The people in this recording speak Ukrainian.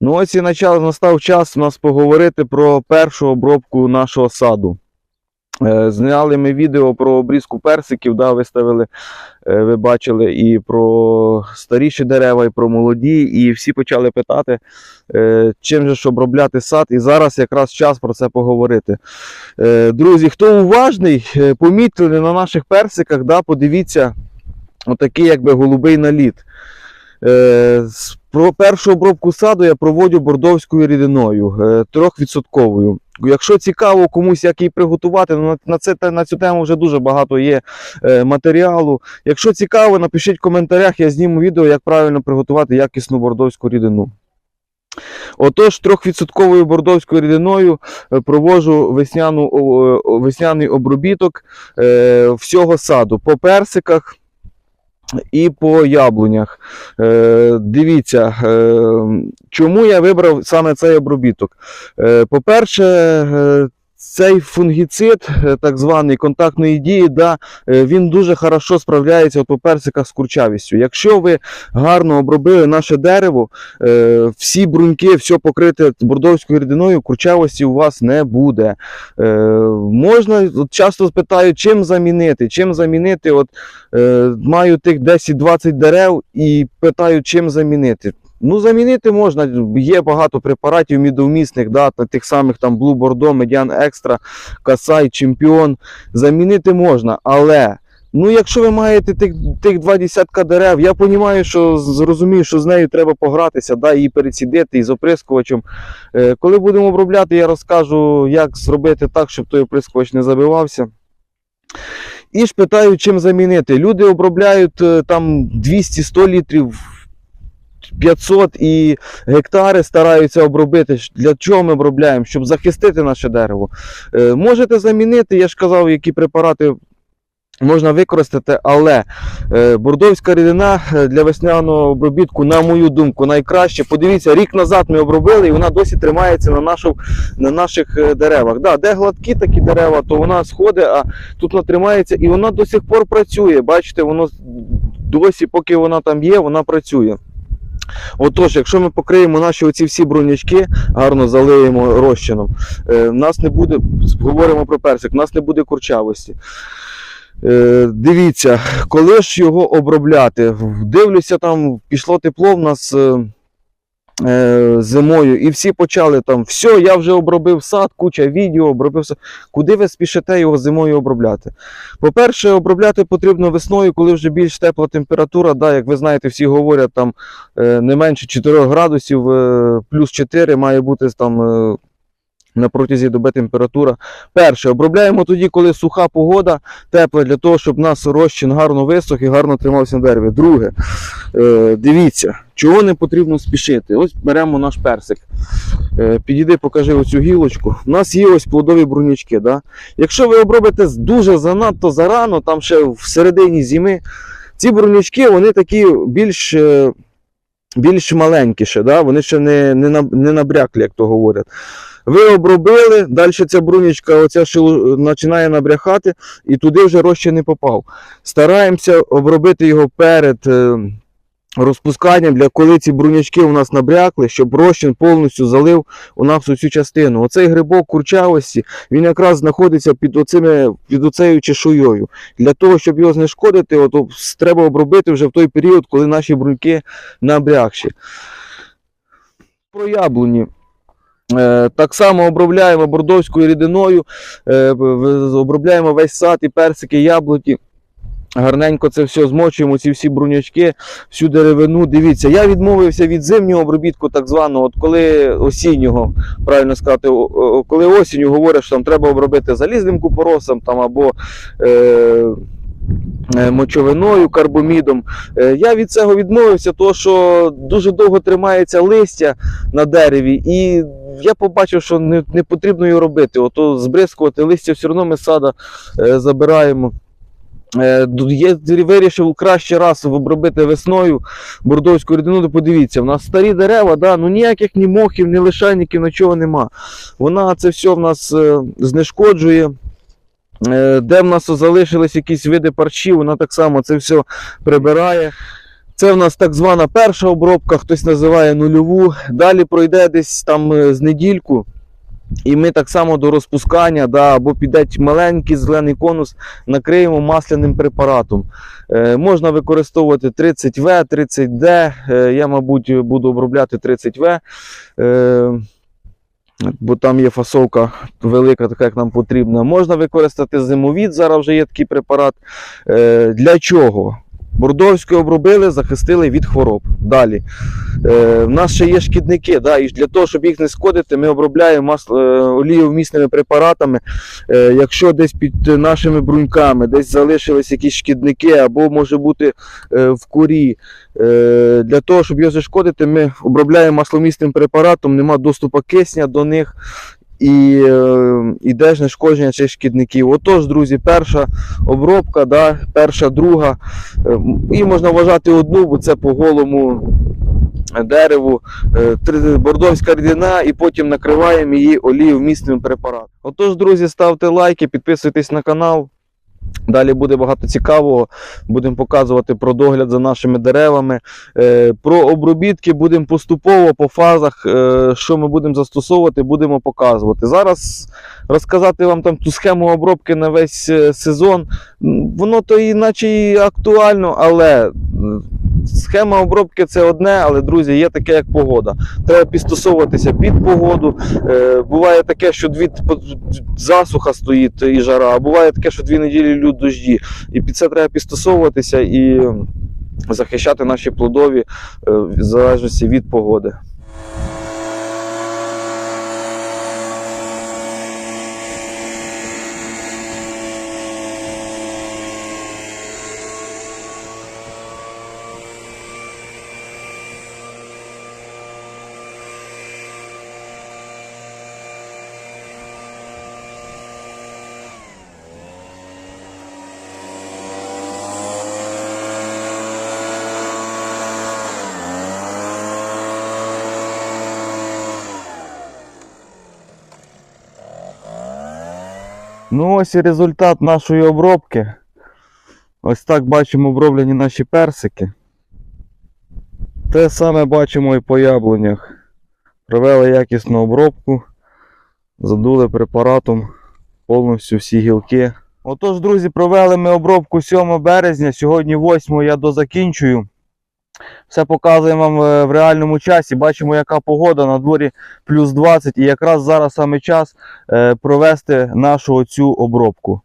Ну ось і начав, настав час у нас поговорити про першу обробку нашого саду. Е, Зняли ми відео про обрізку персиків, да, виставили, е, ви бачили, і про старіші дерева, і про молоді, і всі почали питати, е, чим же ж обробляти сад. І зараз якраз час про це поговорити. Друзі, хто уважний, помітили на наших персиках, да, подивіться, отакий якби голубий наліт. Про першу обробку саду я проводжу бордовською рідиною, е, трьохвідсотковою. Якщо цікаво комусь, як її приготувати, ну, на, це, на цю тему вже дуже багато є е, матеріалу. Якщо цікаво, напишіть в коментарях, я зніму відео, як правильно приготувати якісну бордовську рідину. Отож, трьохвідсотковою бордовською рідиною е, проводжу весняну, весняний обробіток всього саду по персиках і по яблунях. Е, дивіться, е, чому я вибрав саме цей обробіток? Е, по-перше, е, цей фунгіцид, е, так званий контактної дії, да, е, він дуже хорошо справляється от у персиках з курчавістю. Якщо ви гарно обробили наше дерево, е, всі бруньки, все покрите бордовською рідиною, курчавості у вас не буде. Можна, от часто питають, чим замінити, чим замінити. От, маю тих 10-20 дерев і питають, чим замінити. Ну, замінити можна. Є багато препаратів мідовмісних, да, тих самих там Blue Bordeaux, Медіан Екстра, Касай, Чемпіон. Замінити можна, але. Ну, якщо ви маєте тих, тих два десятка дерев, я розумію, що зрозумію, що з нею треба погратися, да, її пересідити із оприскувачем. Е, коли будемо обробляти, я розкажу, як зробити так, щоб той оприскувач не забивався. І ж питаю, чим замінити. Люди обробляють е, там 200-100 літрів, 500 і гектари стараються обробити. Для чого ми обробляємо? Щоб захистити наше дерево. Е, можете замінити, я ж казав, які препарати. Можна використати, але е, бордовська рідина е, для весняного обробітку, на мою думку, найкраще. Подивіться, рік назад ми обробили і вона досі тримається на, нашу, на наших деревах. Да, де гладкі такі дерева, то вона сходить, а тут вона тримається і вона до сих пор працює. Бачите, воно досі, поки вона там є, вона працює. Отож, якщо ми покриємо наші оці всі бронячки, гарно залиємо розчином, е, в нас не буде, говоримо про персик, в нас не буде курчавості. Е, дивіться, коли ж його обробляти? Дивлюся, там пішло тепло в нас. Е, Зимою, і всі почали там, все, я вже обробив сад, куча відео, обробив сад. Куди ви спішите його зимою обробляти? По-перше, обробляти потрібно весною, коли вже більш тепла температура. Да, як ви знаєте, всі говорять, там е, не менше 4 градусів, е, плюс 4 має бути там на протязі доби температура. Перше, обробляємо тоді, коли суха погода, тепла, для того, щоб нас розчин гарно висох і гарно тримався на дереві. Друге, дивіться, чого не потрібно спішити. Ось беремо наш персик. Е, Підійди, покажи оцю гілочку. У нас є ось плодові брунячки. Да? Якщо ви обробите дуже занадто зарано, там ще в середині зими, ці брунячки вони такі більш, е, більш маленькіші, да? вони ще не, не, не набряклі, як то говорять. Ви обробили, далі ця брунячка оця шелу- починає набряхати, і туди вже розчин не попав. Стараємося обробити його перед е, розпусканням, для коли ці брунячки у нас набрякли, щоб розчин повністю залив у нас цю частину. Оцей грибок курчавості, він якраз знаходиться під, оцими, під оцею чешуєю. Для того, щоб його знешкодити, от, треба обробити вже в той період, коли наші бруньки набрякші. Про яблуні. Е, Так само обробляємо бордовською рідиною, е, обробляємо весь сад і персики, яблуки. Гарненько це все змочуємо, ці всі брунячки, всю деревину. Дивіться, я відмовився від зимнього обробітку, так званого, от коли осіннього, правильно сказати, коли осінню говорять, що там треба обробити залізним купоросом там, або е, е, мочовиною, карбомідом. Е, я від цього відмовився, тому що дуже довго тримається листя на дереві, і я побачив, що не, не потрібно його робити. Ото збризкувати листя все одно ми сада е, забираємо. Е, ду- Є, вирішив краще раз обробити весною бордовську рідину, то подивіться, в нас старі дерева, да, ну ніяких ні мохів, ні лишайників, нічого нема. Вона це все в нас е, знешкоджує. Е, Де в нас залишились якісь види парчів, вона так само це все прибирає. Це в нас так звана перша обробка, хтось називає нульову. Далі пройде десь там е, з недільку. І ми так само до розпускання, да, або піде маленький зелений конус, накриємо масляним препаратом. Е, можна використовувати 30В, 30D. Е, я, мабуть, буду обробляти 30В. Е, бо там є фасовка велика, така як нам потрібна. Можна використати зимовід, зараз вже є такий препарат. Е, для чого? Бордовською обробили, захистили від хвороб. Далі. Е, в нас ще є шкідники. Да, і для того, щоб їх не шкодити, ми обробляємо масло, е, олієвмісними препаратами. Е, якщо десь під нашими бруньками десь залишились якісь шкідники, або може бути е, в корі. Е, для того, щоб його зашкодити, ми обробляємо масломісним препаратом, нема доступу кисня до них. І е, іде знешкодження цих шкідників. Отож, друзі, перша обробка, да, перша, друга. Е, І можна вважати одну, бо це по голому дереву, е, бордовська рідина, і потім накриваємо її олієвмісним препаратом. Отож, друзі, ставте лайки, підписуйтесь на канал. Далі буде багато цікавого. Будемо показувати про догляд за нашими деревами. Е, Про обробітки будемо поступово по фазах, е, що ми будемо застосовувати, будемо показувати. Зараз розказати вам там ту схему обробки на весь е, сезон. Воно то іначе і актуально, але схема обробки це одне, але друзі, є таке, як погода. Треба підстосовуватися під погоду. Е, Буває таке, що дві засуха стоїть і жара, а буває таке, що дві неділі лють дожді. І під це треба підстосовуватися і захищати наші плодові е, в залежності від погоди. Ну ось і результат нашої обробки. Ось так бачимо оброблені наші персики. Те саме бачимо і по яблунях. Провели якісну обробку, задули препаратом повністю всі гілки. Отож, друзі, провели ми обробку 7 березня. Сьогодні 8 я дозакінчую. Все показуємо вам е, в реальному часі. Бачимо, яка погода на дворі плюс 20. І якраз зараз саме час е, провести нашу оцю обробку.